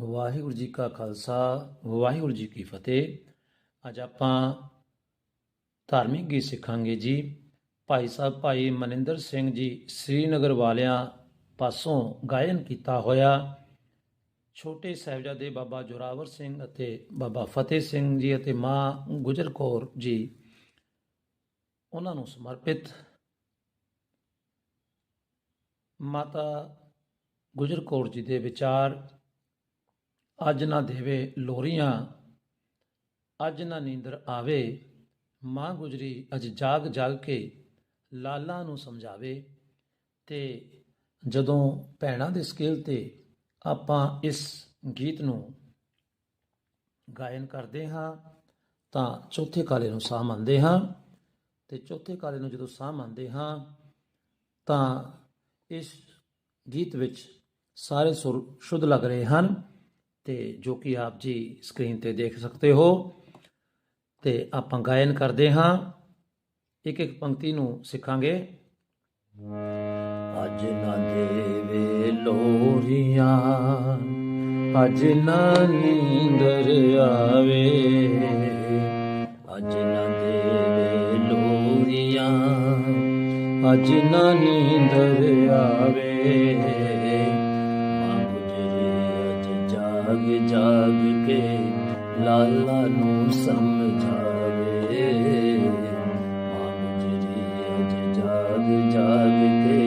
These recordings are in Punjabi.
ਵਾਹਿਗੁਰੂ ਜੀ ਕਾ ਖਾਲਸਾ, ਵਾਹਿਗੁਰੂ ਜੀ ਕੀ ਫਤਿਹ। ਅੱਜ ਆਪਾਂ ਧਾਰਮਿਕ ਗੀਤ ਸਿੱਖਾਂਗੇ ਜੀ। ਭਾਈ ਸਾਹਿਬ, ਭਾਈ ਮਨਿੰਦਰ ਸਿੰਘ ਜੀ ਸ੍ਰੀਨਗਰ ਵਾਲਿਆਂ ਪਾਸੋਂ ਗਾਇਨ ਕੀਤਾ ਹੋਇਆ ਛੋਟੇ ਸਾਹਿਬਜ਼ਾਦੇ ਬਾਬਾ ਜੋਰਾਵਰ ਸਿੰਘ ਅਤੇ ਬਾਬਾ ਫਤਿਹ ਸਿੰਘ ਜੀ ਅਤੇ ਮਾਂ ਗੁਜਰ ਕੌਰ ਜੀ, ਉਹਨਾਂ ਨੂੰ ਸਮਰਪਿਤ। ਮਾਤਾ ਗੁਜਰ ਕੌਰ ਜੀ ਦੇ ਵਿਚਾਰ ਅੱਜ ਨਾ ਦੇਵੇ ਲੋਰੀਆਂ, ਅੱਜ ਨਾ ਨੀਂਦਰ ਆਵੇ, ਮਾਂ ਗੁਜਰੀ ਅੱਜ ਜਾਗ ਜਾਗ ਕੇ ਲਾਲਾਂ ਨੂੰ ਸਮਝਾਵੇ ਤੇ ਜਦੋਂ ਭੈਣਾਂ ਦੇ ਸਕੇਲ ਤੇ ਆਪਾਂ ਇਸ ਗੀਤ ਨੂੰ ਗਾਇਨ ਕਰਦੇ ਹਾਂ, ਤਾਂ ਚੌਥੇ ਕਾਲੇ ਨੂੰ ਸਾਹ ਮੰਨਦੇ ਹਾਂ ਤੇ ਚੌਥੇ ਕਾਲੇ ਨੂੰ ਜਦੋਂ ਸਾਹ ਮੰਨਦੇ ਹਾਂ, ਤਾਂ ਇਸ ਗੀਤ ਵਿੱਚ ਸਾਰੇ ਸੁਰ ਸ਼ੁੱਧ ਲੱਗ ਰਹੇ ਹਨ। ਤੇ ਜੋ ਕਿ ਆਪ ਜੀ ਸਕਰੀਨ ਤੇ ਦੇਖ ਸਕਦੇ ਹੋ ਤੇ ਆਪਾਂ ਗਾਇਨ ਕਰਦੇ ਹਾਂ। ਇੱਕ ਇੱਕ ਪੰਕਤੀ ਨੂੰ ਸਿੱਖਾਂਗੇ। ਅੱਜ ਨਾ ਦੇਵੇ ਲੋਰੀਆਂ, ਅੱਜ ਨਾ ਨੀਂਦਰ ਆਵੇ। ਅੱਜ ਨਾ ਦੇਵੇ ਲੋਰੀਆਂ, ਅੱਜ ਨਾ ਨੀਂਦਰ ਆਵੇ। ਜਾਗ ਜਾਗ ਕੇ ਲਾਲਾ ਨੂੰ ਸਮਝਾਵੇ। ਮਾਂ ਗੁਜਰੀ ਅੱਜ ਜਾਗ ਜਾਗ ਕੇ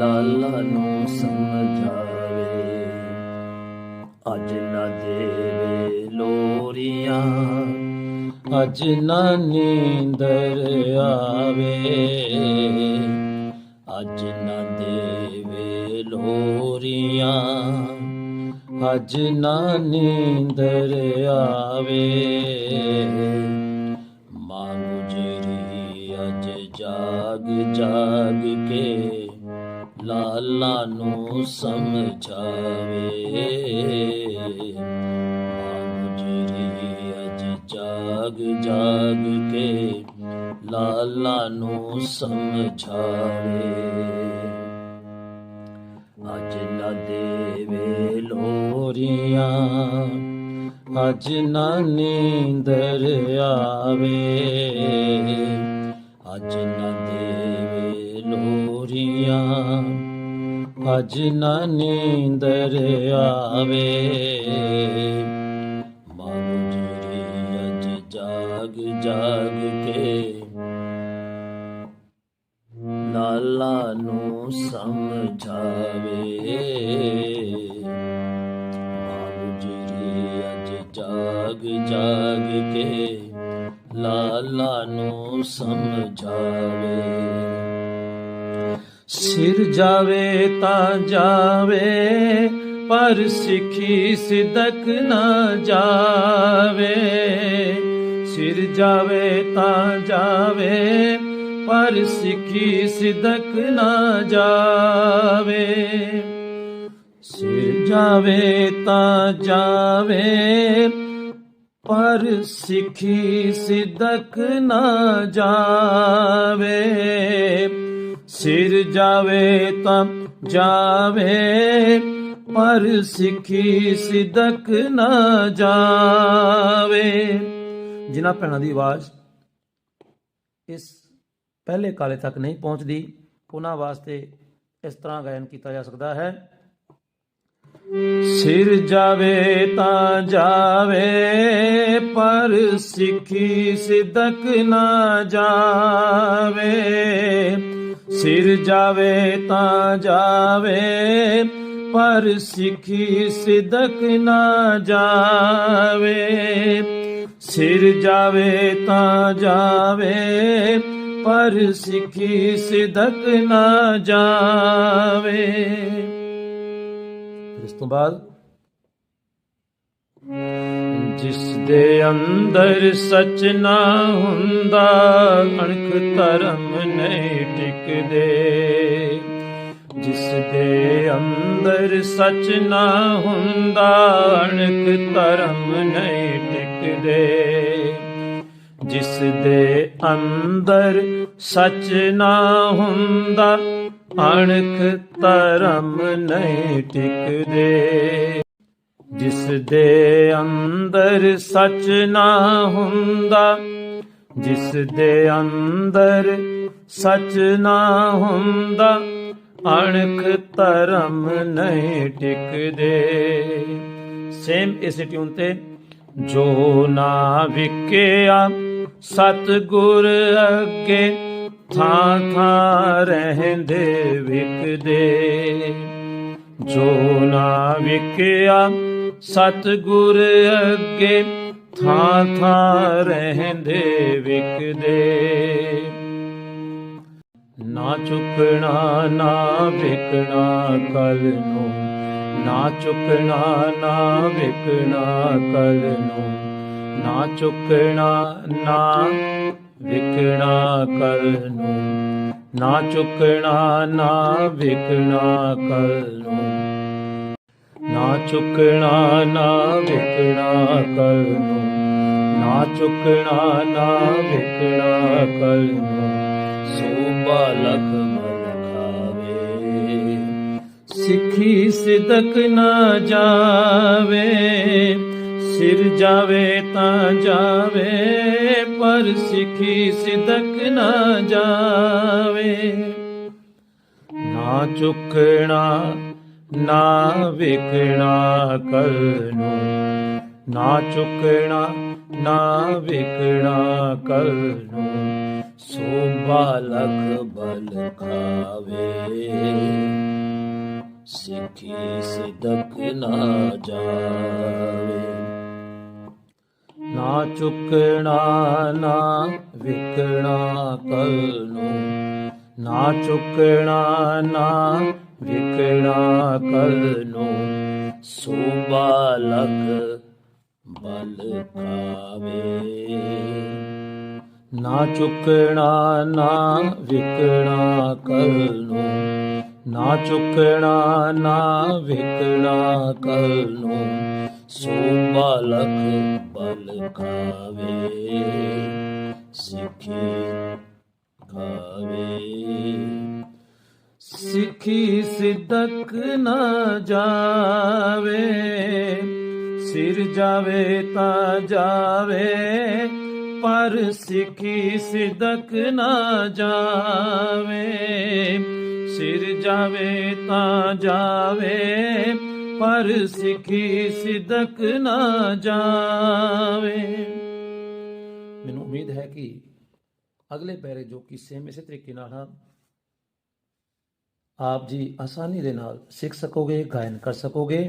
ਲਾਲਾ ਨੂੰ ਸਮਝਾਵੇ। ਅੱਜ ਨਾ ਦੇਵੇ ਲੋਰੀਆਂ, ਅੱਜ ਨਾ ਨੀਂਦਰ ਆਵੇ। ਅੱਜ ਨਾ ਦੇਵੇ ਲੋਰੀਆਂ ਅੱਜ ਨਾ ਨੀਂਦਰ ਆਵੇ। ਮਾਂ ਗੁਜਰੀ ਅੱਜ ਜਾਗ ਜਾਗ ਕੇ ਲਾਲਾ ਨੂੰ ਸਮਝਾਵੇ। ਮਾਂ ਗੁਜਰੀ ਅੱਜ ਜਾਗ ਜਾਗ ਕੇ ਲਾਲਾ ਨੂੰ ਸਮਝਾਵੇ। ਅੱਜ ਨਾ ਦੇਵੇ ਲੋਰੀਆਂ ਅੱਜ ਨਾ ਨੀਂਦਰ ਆਵੇ। ਅੱਜ ਨਾ ਦੇਵੇ ਲੋਰੀਆਂ। ਅੱਜ ਨਾ ਨੀਂਦਰ ਆਵੇ। ਮਾਂ ਗੁਜਰੀ ਅੱਜ ਜਾਗ ਜਾਗ ਕੇ ਲਾਲਾ ਨੂੰ ਸਮਝਾਵੇ। ਜਾਗ ਕੇ ਲਾਲਾ ਨੂੰ ਸਮਝਾਵੇ। ਸਿਰ ਜਾਵੇ ਤਾਂ ਜਾਵੇ, ਪਰ ਸਿੱਖੀ ਸਿਦਕ ਨਾ ਜਾਵੇ। ਸਿਰ ਜਾਵੇ ਤਾਂ ਜਾਵੇ, ਪਰ ਸਿੱਖੀ ਸਿਦਕ ਨਾ ਜਾਵੇ। ਸਿਰ ਜਾਵੇ ਤਾਂ ਜਾਵੇ ਪਰ ਸਿੱਖੀ ਸਿਦਕ ਨਾ ਜਾਵੇ, ਸਿਰ ਜਾਵੇ ਤਾਂ ਜਾਵੇ, ਪਰ ਸਿੱਖੀ ਸਿਦਕ ਨਾ ਜਾਵੇ। ਜਿਨ੍ਹਾਂ ਭੈਣਾਂ ਦੀ ਆਵਾਜ਼ ਇਸ ਪਹਿਲੇ ਕਾਲੇ ਤੱਕ ਨਹੀਂ ਪਹੁੰਚਦੀ, ਉਹਨਾਂ ਵਾਸਤੇ ਇਸ ਤਰ੍ਹਾਂ ਗਾਇਨ ਕੀਤਾ ਜਾ ਸਕਦਾ ਹੈ। ਸਿਰ ਜਾਵੇ ਤਾਂ ਜਾਵੇ, ਪਰ ਸਿੱਖੀ ਸਿਦਕ ਨਾ ਜਾਵੇ। ਸਿਰ ਜਾਵੇ ਤਾਂ ਜਾਵੇ, ਪਰ ਸਿੱਖੀ ਸਿਦਕ ਨਾ ਜਾਵੇ। ਸਿਰ ਜਾਵੇ ਤਾਂ ਜਾਵੇ, ਪਰ ਸਿੱਖੀ ਸਿਦਕ ਨਾ ਜਾਵੇ। ਇਸ ਤੋਂ ਬਾਅਦ। ਜਿਸ ਦੇ ਅੰਦਰ ਸਚ ਨਾ ਹੁੰਦਾ ਅਣਖ ਧਰਮ ਨਹੀਂ ਟਿਕਦੇ। ਜਿਸ ਦੇ ਅੰਦਰ ਸਚ ਨਾ ਹੁੰਦਾ ਅਣਖ ਧਰਮ ਨਹੀਂ ਟਿਕਦੇ। ਜਿਸ ਦੇ ਅੰਦਰ ਸਚ ਨਾ ਹੁੰਦਾ ਅਣਖ ਧਰਮ ਨਹੀਂ ਟਿਕਦੇ। ਜਿਸ ਦੇ ਅੰਦਰ ਸੱਚ ਨਾ ਹੁੰਦਾ, ਜਿਸ ਦੇ ਅੰਦਰ ਸੱਚ ਨਾ ਹੁੰਦਾ, ਅਣਖ ਧਰਮ ਨਹੀਂ ਟਿਕਦੇ। ਸੇਮ ਇਸੇ ਟਿਊਨ ਤੇ, ਜੋ ਨਾ ਵਿਕਿਆ ਸਤ ਗੁਰ ਅੱਗੇ ਥਾਂ ਥਾਂ ਰਹਿੰਦੇ ਵਿਕਦੇ। ਜੋ ਨਾ ਵਿਕਿਆ ਸਤਗੁਰ ਅੱਗੇ ਥਾਂ ਥਾਂ ਰਹਿੰਦੇ ਵਿਕਦੇ। ਨਾ ਚੁੱਕਣਾ, ਨਾ ਵਿਕਣਾ ਕਲ ਨੂੰ, ਨਾ ਚੁੱਕਣਾ, ਨਾ ਵਿਕਣਾ ਕਲ ਨੂੰ, ਨਾ ਚੁੱਕਣਾ, ਨਾ ਵਿਕਣਾ ਕਲ ਨੂੰ। ਨਾ ਚੁਕਣਾ, ਨਾ ਵਿਕਣਾ ਕਲ ਨੂੰ। ਨਾ ਚੁੱਕਣਾ, ਨਾ ਵਿਕਣਾ ਕਲ ਨੂੰ। ਨਾ ਚੁੱਕਣਾ, ਨਾ ਵਿਕਣਾ ਕਲ ਨੂੰ। ਸੋ ਬਾਲਕ ਮਨ ਖਾਵੇ। ਸਿੱਖੀ ਸਿਦਕ ਨਾ ਜਾਵੇ। ਸਿਰ ਜਾਵੇ ਤਾਂ ਜਾਵੇ, ਪਰ ਸਿੱਖੀ ਸਿਦਕ ਨਾ ਜਾਵੇ। ਨਾ ਚੁੱਕਣਾ, ਨਾ ਵਿਕਣਾ ਕਲ ਨੂੰ। ਨਾ ਚੁੱਕਣਾ, ਨਾ ਵਿਕਣਾ ਕਲ ਨੂੰ। ਸੋ ਬਾਲਕ ਬਲ ਖਾਵੇ। ਸਿੱਖੀ ਸਿਦਕ ਨਾ ਜਾਵੇ। ਨਾ ਚੁੱਕਣਾ ਨਾ, ਵਿਕਣਾ ਕਲ ਨੂੰ। ਨਾ ਚੁੱਕਣਾ ਨਾ, ਵਿਕਣਾ ਕਲ ਨੂੰ। ਸੋ ਬਾਲਕ ਬਲ ਖਾਵੇ ਨਾ ਚੁੱਕਣਾ ਨਾ, ਵਿਕਣਾ ਕਲ ਨੂੰ। ਨਾ ਚੁੱਕਣਾ ਨਾ, ਵਿਕਣਾ ਕਲ ਨੂੰ। ਸੋ ਬਾਲਕ ਬਲ ਖਾਵੇ ਸਿੱਖੀ ਖਾਵੇ ਸਿੱਖੀ ਸਿਦਕ ਨਾ ਜਾਵੇ, ਸਿਰ ਜਾਵੇ ਤਾਂ ਜਾਵੇ, ਪਰ ਸਿੱਖੀ ਸਿਦਕ ਨਾ ਜਾਵੇ, ਸਿਰ ਜਾਵੇ ਤਾਂ ਜਾਵੇ ਪਰ ਸਿੱਖੀ ਸਿਦਕ ਨਾ ਜਾਵੇ। ਮੈਨੂੰ ਉਮੀਦ ਹੈ ਕਿ ਅਗਲੇ ਪੈਰੇ ਜੋ ਕਿ ਸੇਮ ਇਸੇ ਤਰੀਕੇ ਨਾਲ ਹਨ ਆਪ ਜੀ ਆਸਾਨੀ ਦੇ ਨਾਲ ਸਿੱਖ ਸਕੋਗੇ, ਗਾਇਨ ਕਰ ਸਕੋਗੇ।